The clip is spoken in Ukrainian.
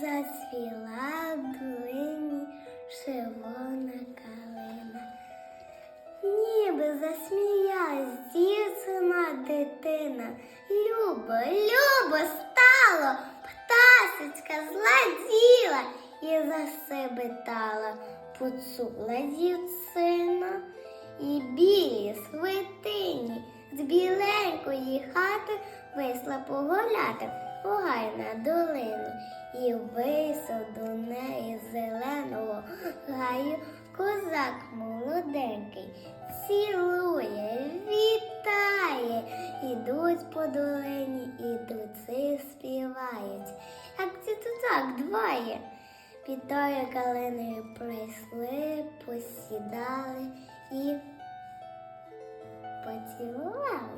зацвіла в долині червона калина. Ніби засміялась дівчина дитина. Любо, любо стало, птасечка зладіла і засебетала, поцула дівчина. І білі свитині з біленької хати вийшла погуляти у гай на долину. І до неї зеленого гаю козак молоденький, цілує, вітає, ідуть по долині, ідуть си співають. Як це то так двоє? Під тою калиною прийшли, посідали і поцілували.